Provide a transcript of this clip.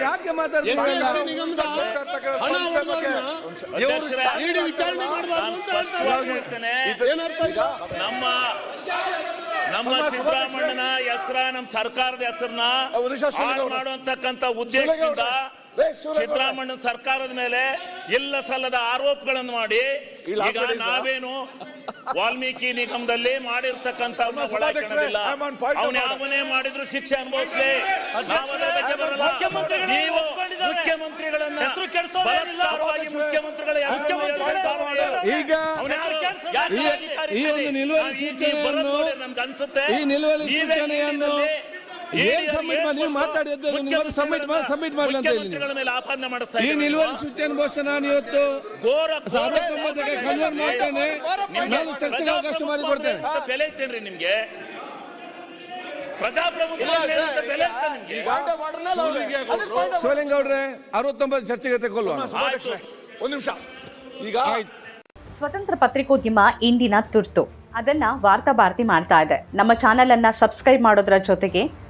ಯಾಕೆ ನಮ್ಮ ನಮ್ಮ ಸಿದ್ದರಾಮಣ್ಣನ ಹೆಸರ ನಮ್ಮ ಸರ್ಕಾರದ ಹೆಸರನ್ನ ಮಾಡುವಂತಕ್ಕಂತ ಉದ್ದೇಶದಿಂದ ಸಿದ್ದರಾಮಣ್ಣನ ಸರ್ಕಾರದ ಮೇಲೆ ಇಲ್ಲ ಸಲ್ಲದ ಆರೋಪಗಳನ್ನು ಮಾಡಿ ಈಗ ನಾವೇನು ವಾಲ್ಮೀಕಿ ನಿಗಮದಲ್ಲಿ ಮಾಡಿರ್ತಕ್ಕಂಥ ಅವನ ಮಾಡಿದ್ರು ಶಿಕ್ಷೆ ಅನುಭವಿಸಲಿ. ನಾವು ಮುಖ್ಯಮಂತ್ರಿಗಳನ್ನ ಮುಖ್ಯಮಂತ್ರಿಗಳ ಈಗ ಈ- ಒಂದು? ನಿಲುವಳಿ ಸೂಚನೆಯನ್ನು- ಈ ನಿಲುವಳಿ ಏನ್ ಮಾಡಿ- ನೀವು ಮಾತಾಡಿ ಮಾಡಿ- ಮಾಡ್ಲಿ ಅಂತ ಹೇಳಿ ಆಪಾದನೆ ಮಾಡಿಸ್ತಾ ಈ ನಿಲುವಳಿ. ಸೂಚನೆ ನಾನು ಇವತ್ತು ಕನ್ವರ್ಟ್ ಮಾಡ್ತೇನೆ. ನಾನು ಚರ್ಚೆಗೆ ಅವಕಾಶ ಬೆಲೆ ನಿಮ್ಗೆ? ಅರವತ್ತೊಂಬತ್ತು ಚರ್ಚೆಗೆ ತೆಗೊಳ್ಳುವ ಆಯ್ತು. ಒಂದ್ ನಿಮಿಷ. ಈಗ ಸ್ವತಂತ್ರ ಪತ್ರಿಕೋದ್ಯಮ ಇಂದಿನ ತುರ್ತು. ಅದನ್ನ ವಾರ್ತಾ ಭಾರತಿ ಮಾಡ್ತಾ ಇದೆ. ನಮ್ಮ ಚಾನೆಲ್ ಅನ್ನ ಸಬ್ಸ್ಕ್ರೈಬ್ ಮಾಡೋದ್ರ ಜೊತೆಗೆ